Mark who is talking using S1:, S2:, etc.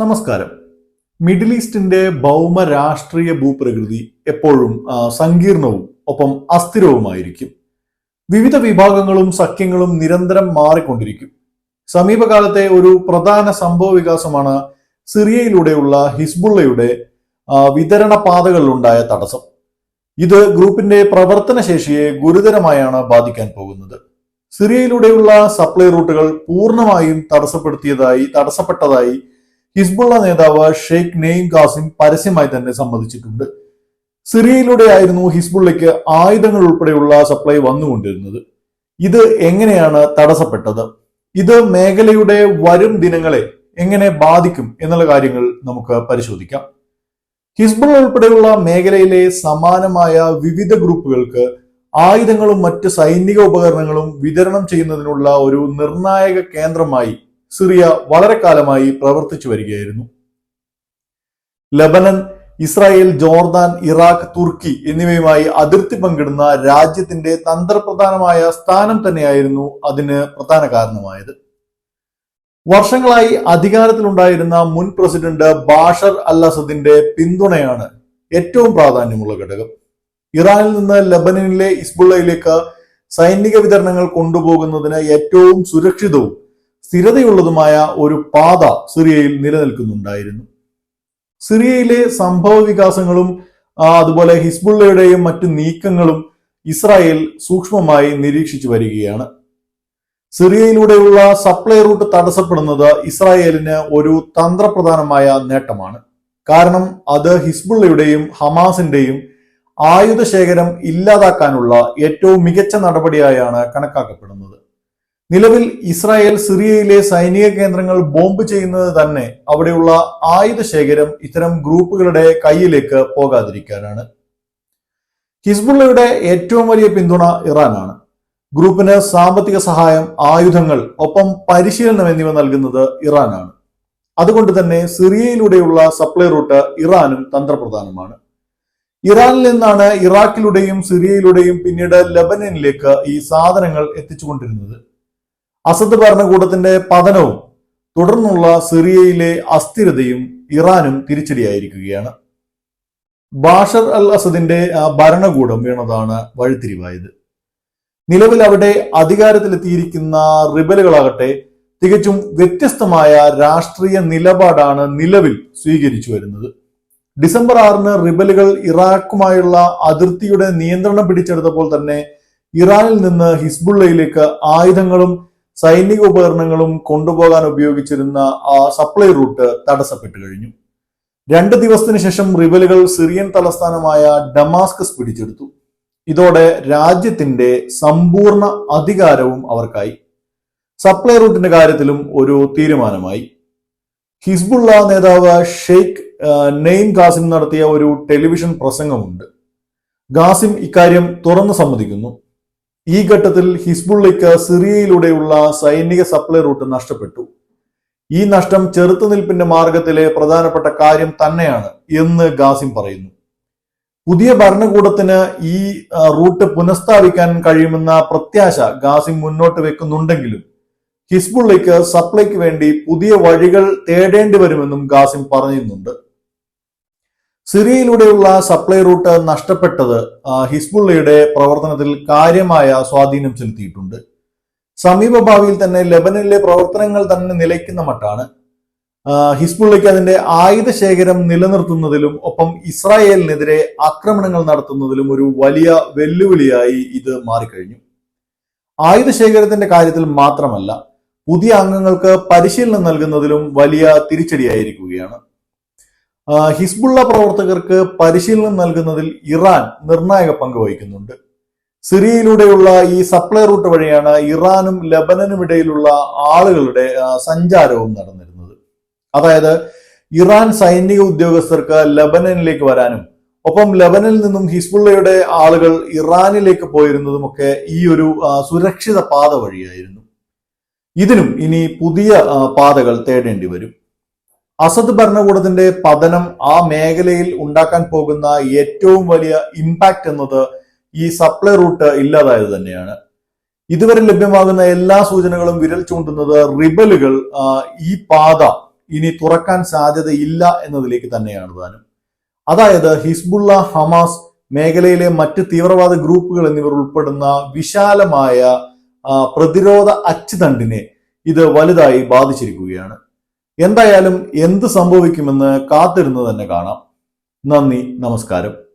S1: നമസ്കാരം. മിഡിൽ ഈസ്റ്റിന്റെ ഭൗമ രാഷ്ട്രീയ ഭൂപ്രകൃതി എപ്പോഴും സങ്കീർണവും ഒപ്പം അസ്ഥിരവുമായിരിക്കും. വിവിധ വിഭാഗങ്ങളും സഖ്യങ്ങളും നിരന്തരം മാറിക്കൊണ്ടിരിക്കും. സമീപകാലത്തെ ഒരു പ്രധാന സംഭവ വികാസമാണ് സിറിയയിലൂടെയുള്ള ഹിസ്ബുള്ളയുടെ വിതരണ പാതകളിലുണ്ടായ തടസ്സം. ഇത് ഗ്രൂപ്പിന്റെ പ്രവർത്തന ശേഷിയെ ഗുരുതരമായാണ് ബാധിക്കാൻ പോകുന്നത്. സിറിയയിലൂടെയുള്ള സപ്ലൈ റൂട്ടുകൾ പൂർണമായും തടസ്സപ്പെടുത്തിയതായി തടസ്സപ്പെട്ടതായി ഹിസ്ബുള്ള നേതാവ് ഷെയ്ഖ് നെയ്ം ഖാസിം പരസ്യമായി തന്നെ സമ്മതിച്ചിട്ടുണ്ട് സിറിയയിലൂടെയായിരുന്നു ഹിസ്ബുള്ളയ്ക്ക് ആയുധങ്ങൾ ഉൾപ്പെടെയുള്ള സപ്ലൈ വന്നുകൊണ്ടിരുന്നത്. ഇത് എങ്ങനെയാണ് തടസ്സപ്പെട്ടത്? ഇത് മേഖലയുടെ വരും ദിനങ്ങളെ എങ്ങനെ ബാധിക്കും എന്നുള്ള കാര്യങ്ങൾ നമുക്ക് പരിശോധിക്കാം. ഹിസ്ബുൾ ഉൾപ്പെടെയുള്ള മേഖലയിലെ സമാനമായ വിവിധ ഗ്രൂപ്പുകൾക്ക് ആയുധങ്ങളും മറ്റ് സൈനിക ഉപകരണങ്ങളും വിതരണം ചെയ്യുന്നതിനുള്ള ഒരു നിർണായക കേന്ദ്രമായി സിറിയ വളരെ കാലമായി പ്രവർത്തിച്ചു വരികയായിരുന്നു. ലബനൻ ഇസ്രായേൽ ജോർദാൻ ഇറാഖ് തുർക്കി എന്നിവയുമായി അതിർത്തി പങ്കിടുന്ന രാജ്യത്തിന്റെ തന്ത്രപ്രധാനമായ സ്ഥാനം തന്നെയായിരുന്നു അതിന് പ്രധാന കാരണമായത്. വർഷങ്ങളായി അധികാരത്തിലുണ്ടായിരുന്ന മുൻ പ്രസിഡന്റ് ബാഷർ അൽ അസദിന്റെ പിന്തുണയാണ് ഏറ്റവും പ്രാധാന്യമുള്ള ഘടകം. ഇറാനിൽ നിന്ന് ലബനനിലെ ഇസ്ബുള്ളയിലേക്ക് സൈനിക വിതരണങ്ങൾ കൊണ്ടുപോകുന്നതിന് ഏറ്റവും സുരക്ഷിതവും സ്ഥിരതയുള്ളതുമായ ഒരു പാത സിറിയയിൽ നിലനിൽക്കുന്നുണ്ടായിരുന്നു. സിറിയയിലെ സംഭവ വികാസങ്ങളും അതുപോലെ ഹിസ്ബുള്ളയുടെയും മറ്റു നീക്കങ്ങളും ഇസ്രായേൽ സൂക്ഷ്മമായി നിരീക്ഷിച്ചു വരികയാണ്. സിറിയയിലൂടെയുള്ള സപ്ലൈ റൂട്ട് തടസ്സപ്പെടുന്നത് ഇസ്രായേലിന് ഒരു തന്ത്രപ്രധാനമായ നേട്ടമാണ്. കാരണം അത് ഹിസ്ബുള്ളയുടെയും ഹമാസിന്റെയും ആയുധ ശേഖരം ഇല്ലാതാക്കാനുള്ള ഏറ്റവും മികച്ച നടപടിയായാണ് കണക്കാക്കപ്പെടുന്നത്. നിലവിൽ ഇസ്രായേൽ സിറിയയിലെ സൈനിക കേന്ദ്രങ്ങൾ ബോംബ് ചെയ്യുന്നത് തന്നെ അവിടെയുള്ള ആയുധ ശേഖരം ഇത്തരം ഗ്രൂപ്പുകളുടെ കയ്യിലേക്ക് പോകാതിരിക്കാനാണ്. ഹിസ്ബുള്ളയുടെ ഏറ്റവും വലിയ പിന്തുണ ഇറാനാണ്. ഗ്രൂപ്പിന് സാമ്പത്തിക സഹായം ആയുധങ്ങൾ ഒപ്പം പരിശീലനം എന്നിവ നൽകുന്നത് ഇറാനാണ്. അതുകൊണ്ട് തന്നെ സിറിയയിലൂടെയുള്ള സപ്ലൈ റൂട്ട് ഇറാനും തന്ത്രപ്രധാനമാണ്. ഇറാനിൽ നിന്നാണ് ഇറാഖിലൂടെയും സിറിയയിലൂടെയും പിന്നീട് ലബനനിലേക്ക് ഈ സാധനങ്ങൾ എത്തിച്ചുകൊണ്ടിരുന്നത്. അസദ് ഭരണകൂടത്തിന്റെ പതനവും തുടർന്നുള്ള സിറിയയിലെ അസ്ഥിരതയും ഇറാനും തിരിച്ചടിയായിരിക്കുകയാണ്. ബാഷർ അൽ അസദിന്റെ ഭരണകൂടം വീണതാണ് വഴിത്തിരിവായത്. നിലവിൽ അവിടെ അധികാരത്തിലെത്തിയിരിക്കുന്ന റിബലുകളാകട്ടെ തികച്ചും വ്യത്യസ്തമായ രാഷ്ട്രീയ നിലപാടാണ് നിലവിൽ സ്വീകരിച്ചു വരുന്നത്. ഡിസംബർ ആറിന് റിബലുകൾ ഇറാഖുമായുള്ള അതിർത്തിയുടെ നിയന്ത്രണം പിടിച്ചെടുത്തപ്പോൾ തന്നെ ഇറാനിൽ നിന്ന് ഹിസ്ബുള്ളയിലേക്ക് ആയുധങ്ങളും സൈനിക ഉപകരണങ്ങളും കൊണ്ടുപോകാൻ ഉപയോഗിച്ചിരുന്ന ആ സപ്ലൈ റൂട്ട് തടസ്സപ്പെട്ടു കഴിഞ്ഞു. രണ്ട് ദിവസത്തിന് ശേഷം റിബലുകൾ സിറിയൻ തലസ്ഥാനമായ ഡമാസ്കസ് പിടിച്ചെടുത്തു. ഇതോടെ രാജ്യത്തിന്റെ സമ്പൂർണ അധികാരവും അവർക്കായി. സപ്ലൈ റൂട്ടിന്റെ കാര്യത്തിലും ഒരു തീരുമാനമായി. ഹിസ്ബുള്ള നേതാവ് ഷെയ്ഖ് നെയ്ം ഖാസിം നടത്തിയ ഒരു ടെലിവിഷൻ പ്രസംഗമുണ്ട്. ഖാസിം ഇക്കാര്യം തുറന്നു സമ്മതിക്കുന്നു. ഈ ഘട്ടത്തിൽ ഹിസ്ബുള്ളയ്ക്ക് സിറിയയിലൂടെയുള്ള സൈനിക സപ്ലൈ റൂട്ട് നഷ്ടപ്പെട്ടു. ഈ നഷ്ടം ചെറുത്തുനിൽപ്പിന്റെ മാർഗത്തിലെ പ്രധാനപ്പെട്ട കാര്യം തന്നെയാണ് എന്ന് ഗാസിം പറയുന്നു. പുതിയ ഭരണകൂടത്തിന് ഈ റൂട്ട് പുനഃസ്ഥാപിക്കാൻ കഴിയുമെന്ന പ്രത്യാശ ഗാസിം മുന്നോട്ട് വെക്കുന്നുണ്ടെങ്കിലും ഹിസ്ബുള്ളയ്ക്ക് സപ്ലൈക്ക് വേണ്ടി പുതിയ വഴികൾ തേടേണ്ടി വരുമെന്നും ഗാസിം പറയുന്നുണ്ട് സിറിയയിലൂടെയുള്ള സപ്ലൈ റൂട്ട് നഷ്ടപ്പെട്ടത് ഹിസ്ബുള്ളയുടെ പ്രവർത്തനത്തിൽ കാര്യമായ സ്വാധീനം ചെലുത്തിയിട്ടുണ്ട്. സമീപ ഭാവിയിൽ തന്നെ ലെബനനിലെ പ്രവർത്തനങ്ങൾ തന്നെ നിലയ്ക്കുന്ന മട്ടാണ്. ഹിസ്ബുള്ളയ്ക്ക് അതിന്റെ ആയുധ ശേഖരം നിലനിർത്തുന്നതിലും ഒപ്പം ഇസ്രായേലിനെതിരെ ആക്രമണങ്ങൾ നടത്തുന്നതിലും ഒരു വലിയ വെല്ലുവിളിയായി ഇത് മാറിക്കഴിഞ്ഞു. ആയുധ ശേഖരത്തിന്റെ കാര്യത്തിൽ മാത്രമല്ല പുതിയ അംഗങ്ങൾക്ക് പരിശീലനം നൽകുന്നതിലും വലിയ തിരിച്ചടിയായിരിക്കുകയാണ്. ഹിസ്ബുള്ള പ്രവർത്തകർക്ക് പരിശീലനം നൽകുന്നതിൽ ഇറാൻ നിർണായക പങ്ക് വഹിക്കുന്നുണ്ട്. സിറിയയിലൂടെയുള്ള ഈ സപ്ലൈ റൂട്ട് വഴിയാണ് ഇറാനും ലബനനും ഇടയിലുള്ള ആളുകളുടെ സഞ്ചാരവും നടന്നിരുന്നത്. അതായത് ഇറാൻ സൈനിക ഉദ്യോഗസ്ഥർക്ക് ലബനനിലേക്ക് വരാനും ഒപ്പം ലബനിൽ നിന്നും ഹിസ്ബുള്ളയുടെ ആളുകൾ ഇറാനിലേക്ക് പോയിരുന്നതുമൊക്കെ ഈ ഒരു സുരക്ഷിത പാത വഴിയായിരുന്നു. ഇതിനും ഇനി പുതിയ പാതകൾ തേടേണ്ടി വരും. അസദ് ഭരണകൂടത്തിന്റെ പതനം ആ മേഖലയിൽ ഉണ്ടാക്കാൻ പോകുന്ന ഏറ്റവും വലിയ ഇമ്പാക്റ്റ് എന്നത് ഈ സപ്ലൈ റൂട്ട് ഇല്ലാതായത് തന്നെയാണ്. ഇതുവരെ ലഭ്യമാകുന്ന എല്ലാ സൂചനകളും വിരൽ ചൂണ്ടുന്നത് റിബലുകൾ ഈ പാത ഇനി തുറക്കാൻ സാധ്യതയില്ല എന്നതിലേക്ക് തന്നെയാണ് താനും. അതായത് ഹിസ്ബുള്ള ഹമാസ് മേഖലയിലെ മറ്റ് തീവ്രവാദ ഗ്രൂപ്പുകൾ എന്നിവർ ഉൾപ്പെടുന്ന വിശാലമായ പ്രതിരോധ അച്ചുതണ്ടിനെ ഇത് വലുതായി ബാധിച്ചിരിക്കുകയാണ്. എന്തായാലും എന്ത് സംഭവിക്കുമെന്ന് കാത്തിരുന്ന് തന്നെ കാണാം. നന്ദി നമസ്കാരം.